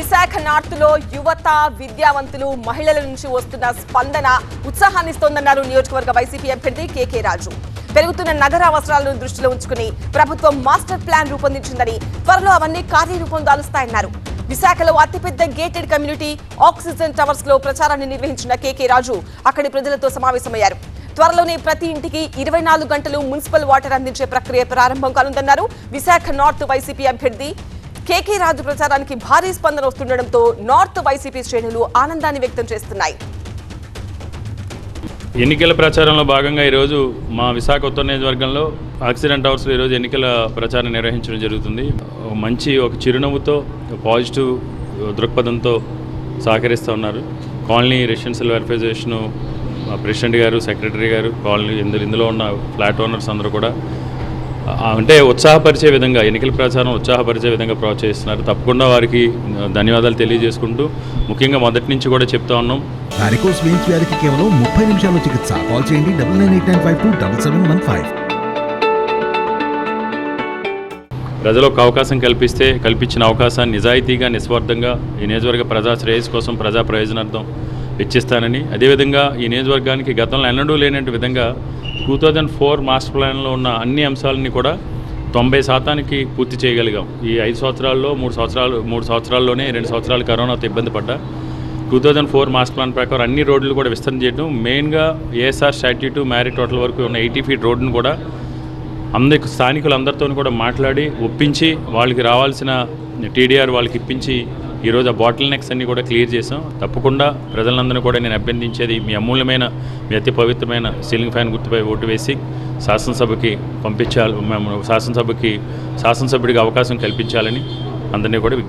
విశాఖ నార్త్లో యువత విద్యావంతులు మహిళల నుంచి వస్తున్న స్పందన ఉత్సాహాన్నిస్తోందన్నారు నియోజకవర్గ వైసీపీ అభ్యర్థి కేకే రాజు. పెరుగుతున్న నగర అవసరాలను దృష్టిలో ఉంచుకుని ప్రభుత్వం మాస్టర్ ప్లాన్ రూపొందించిందని త్వరలో అవన్నీ కార్యరూపం దాలుస్తాయన్నారు. విశాఖలో అతిపెద్ద గేటెడ్ కమ్యూనిటీ ఆక్సిజన్ టవర్స్లో ప్రచారాన్ని నిర్వహించిన కేకే రాజు అక్కడి ప్రజలతో సమావేశమయ్యారు. త్వరలోనే ప్రతి ఇంటికి ఇరవై నాలుగు గంటలు మున్సిపల్ వాటర్ అందించే ప్రక్రియ ప్రారంభం కానుందన్నారు విశాఖ నార్త్ వైసీపీ అభ్యర్థి కేకే రాజు ప్రచారానికి భారీ స్పందన వస్తుండటంతో నార్త్ వైసీపీ శ్రేణులు ఆనందాన్ని వ్యక్తం చేస్తున్నాయి. ఎన్నికల ప్రచారంలో భాగంగా ఈరోజు మా విశాఖ ఉత్తర నియోజకవర్గంలో ఆక్సిడెంట్ అవర్స్లో ఈరోజు ఎన్నికల ప్రచారం నిర్వహించడం జరుగుతుంది. మంచి ఒక చిరునవ్వుతో పాజిటివ్ దృక్పథంతో సహకరిస్తూ ఉన్నారు. Colony residential welfare association president గారు సెక్రటరీ గారు కాలనీ ఇందులో ఉన్న ఫ్లాట్ ఓనర్స్ అందరూ కూడా అంటే ఉత్సాహపరిచే విధంగా ఎన్నికల ప్రచారం ఉత్సాహపరిచే విధంగా ప్రోత్సహిస్తున్నారు తప్పకుండా వారికి ధన్యవాదాలు తెలియజేసుకుంటూ ముఖ్యంగా మొదటి నుంచి కూడా చెప్తా ఉన్నాం. వారికోస్ వెయిన్స్ వ్యాధికి కేవలం ముప్పై నిమిషాల్లో చికిత్స. కాల్ చేయండి double nine eight nine five two double seven one five. ప్రజలకు అవకాశం కల్పిస్తే కల్పించిన అవకాశాన్ని నిజాయితీగా నిస్వార్థంగా ఈ నియోజకవర్గ ప్రజా శ్రేయస్ కోసం ప్రజా ప్రయోజనార్థం వెచ్చిస్తానని. అదేవిధంగా ఈ నియోజకవర్గానికి గతంలో ఎన్నడూ లేనట్టు విధంగా టూ థౌజండ్ ఫోర్ మాస్టర్ ప్లాన్లో ఉన్న అన్ని అంశాలని కూడా తొంభై శాతానికి పూర్తి చేయగలిగాం. ఈ ఐదు సంవత్సరాల్లో మూడు సంవత్సరాలు మూడు సంవత్సరాల్లోనే రెండు సంవత్సరాలు కరోనాతో ఇబ్బంది పడ్డా. Two thousand four master plan ప్రకారం అన్ని రోడ్లు కూడా విస్తరణ చేయడం మెయిన్గా ఏఎస్ఆర్ స్టాట్యూ టు మ్యారీ టోటల్ వరకు ఉన్న ఎయిటీ ఫీట్ రోడ్డును కూడా అందరికి స్థానికులందరితో కూడా మాట్లాడి ఒప్పించి వాళ్ళకి రావాల్సిన టీడీఆర్ వాళ్ళకి ఇప్పించి ఈరోజు ఆ బాటిల్ నెక్స్ అన్ని కూడా క్లియర్ చేసాం తప్పకుండా ప్రజలందరినీ కూడా నేను అభ్యర్థించేది మీ అమూల్యమైన మీ అతి పవిత్రమైన సీలింగ్ ఫ్యాన్ గుర్తుపై ఓటు వేసి శాసనసభకి పంపించాలి మేము శాసనసభకి శాసనసభ్యుడికి అవకాశం కల్పించాలని అందరినీ కూడా